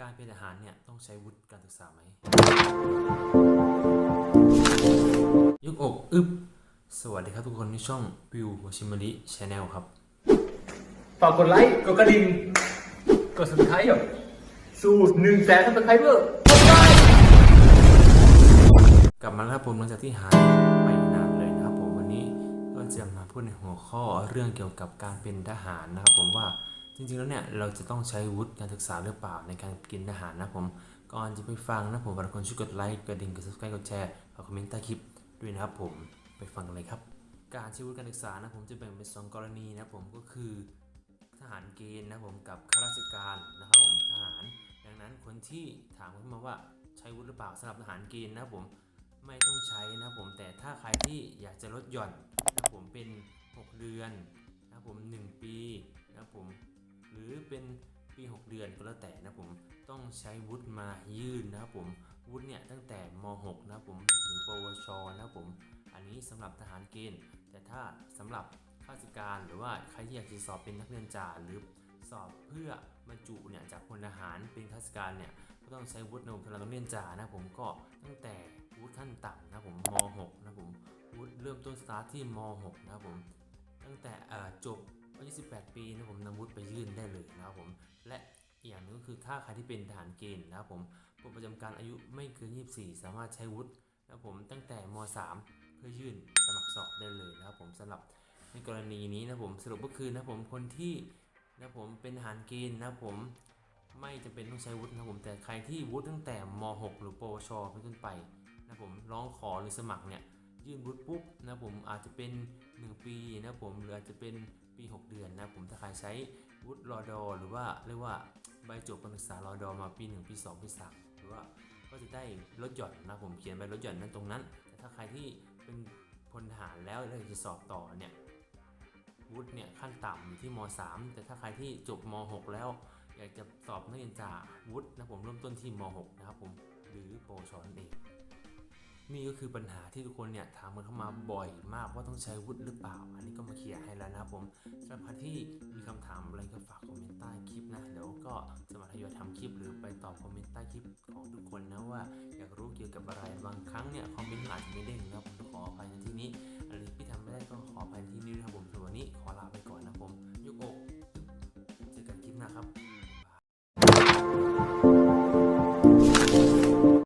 การเป็นทหารเนี่ยต้องใช้วุฒิการศึกษาไหมยกอกอึบสวัสดีครับทุกคนที่ช่องวิวโฮชิมาริชาแนลครับ ฝากกดไลค์กดกระดิ่งกด subscribe อะสู่หนึ่งแสน subscriber กลับมาแล้วครับผมหลังจากที่หายไปนานเลยนะครับผมวันนี้ก็จะมาพูดในหัวข้อเรื่องเกี่ยวกับการเป็นทหารนะครับผมว่าจ ริงๆแล้วเนี่ยเราจะต้องใช้วุฒิการศึกษาหรือเปล่าในการกินทหารนะผม ก่อนจะไปฟังนะผมฝากคนช่วยกดไลค์กดดิ่งกด subscribe กดแชร์ฝากคอมเมนต์ใต้คลิปด้วยนะครับผมไปฟังกันเลยครับ การใช้วุฒิการศึกษานะผมจะแบ่งเป็นสองกรณีนะผมก็คือทหารเกณฑ์นะผมกับข้าราชการนะครับผมทหาร ดังนั้นคนที่ถามขึ้นมาว่าใช้วุฒิหรือเปล่าสำหรับทหารเกณฑ์นะผมไม่ต้องใช้นะผมแต่ถ้าใครที่อยากจะลดหย่อนนะผมเป็น 6 เดือนนะผม 1 ปีนะผม เป็นปี 6 เดือนก็แล้วแต่นะผมต้องใช้วุฒิมายื่นนะครับผมวุฒิเนี่ยตั้งแต่ม .6 นะครับผมหรือปวชนะครับผมอันนี้สำหรับทหารเกณฑ์ แต่ถ้าสำหรับข้าราชการหรือว่าใครที่อยากจะสอบเป็นนักเรียนจ่าหรือสอบเพื่อบรรจุเนี่ยจากพลทหารเป็นข้าราชการเนี่ยก็ต้องใช้วุฒิในสำหรับนักเรียนจ่านะผมก็ตั้งแต่วุฒิขั้นต่ำนะผมม .6 นะผมวุฒิเริ่มต้นสตาร์ทที่ม .6 นะผม 28 ปีนะผมนำวุฒิไปยื่นได้เลยนะครับผม และอย่างนึงก็คือถ้าใครที่เป็นทหารเกณฑ์นะครับผมผู้ประจำการอายุไม่เกิน 24 สามารถใช้วุฒินะครับผมตั้งแต่ม .3 เพื่อยื่นสมัครสอบได้เลยนะครับผมสำหรับในกรณีนี้นะผมสรุปก็คือนะผมคนที่นะผมเป็นทหารเกณฑ์นะผมไม่จำเป็นต้องใช้วุฒินะผมแต่ใครที่วุฒิตั้งแต่ม .6 หรือปวชเป็นต้นไปนะผมร้องขอหรือสมัครเนี่ยยื่นวุฒิปุ๊บนะผมอาจจะเป็น 1 ปีนะผมหรืออาจจะเป็น ปี 6 เดือนนะผมถ้าใครใช้วุฒิรอดอหรือว่าเรียกว่าใบจบการศึกษารอดอมาปี 1 ปี 2 ปี 3 หรือว่าก็จะได้ลดหย่อนนะผมเขียนไปลดหย่อนนั้นตรงนั้น แต่ถ้าใครที่เป็นพลทหารแล้วแล้วอยากจะสอบต่อเนี่ยวุฒิเนี่ยขั้นต่ำอยู่ที่ม .3 แต่ถ้าใครที่จบม .6 แล้ว อยากจะสอบนักเรียนจ่าวุฒินะผมเริ่มต้นที่ม .6 นะครับผมหรือปวชนั่นเอง นี่ก็คือปัญหาที่ทุกคนเนี่ยถามกันเข้ามาบ่อยมากว่าต้องใช้วุฒิหรือเปล่า อันนี้ก็มาเคลียร์ให้แล้วนะครับผมสำหรับใครที่มีคำถามอะไรก็ฝากคอมเมนต์ใต้คลิปนะเดี๋ยวก็จะมาทยอยทำคลิป หรือไปตอบคอมเมนต์ใต้คลิปของทุกคนนะว่า อยากรู้เกี่ยวกับอะไรบางครั้งเนี่ยคอมเมนต์อาจจะไม่ได้